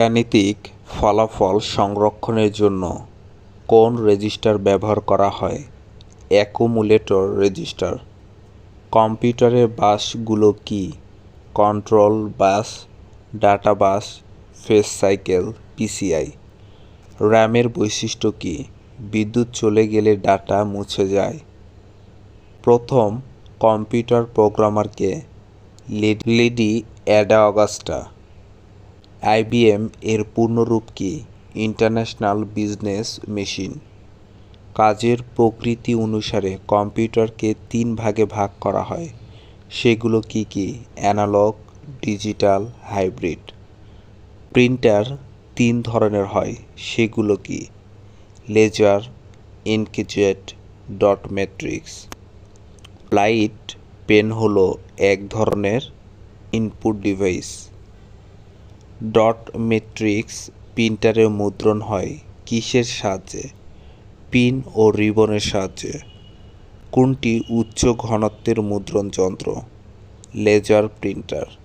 গাণিতিক ফলাফল সংরক্ষণের জন্য কোন রেজিস্টার ব্যবহার করা হয়? Accumulator register. কম্পিউটারের বাসগুলো কি? Control bus, data bus, fetch cycle, PCI. র্যামের বৈশিষ্ট্য কী? বিদ্যুৎ চলে গেলে ডাটা মুছে যায়। প্রথম, কম্পিউটার প্রোগ্রামারকে লেডি অ্যাডা অগাস্টা। আইবিএম এর পূর্ণরূপ কি? International business machine. কাজের প্রকৃতি অনুসারে কম্পিউটারকে তিন ভাগে ভাগ করা হয়। সেগুলো কি কি? Analogue, digital, hybrid. প্রিন্টার তিন ধরনের হয়। সেগুলো কি? Laser inkjet dot matrix. Light, pen হলো এক ধরনের ইনপুট ডিভাইস। ডট মেট্রিক্স প্রিন্টারে মুদ্রণ হয় কিসের সাহায্যে? পিন ও রিবনের সাহায্যে। কোনটি উচ্চ ঘনত্বের মুদ্রণ যন্ত্র? Laser printer.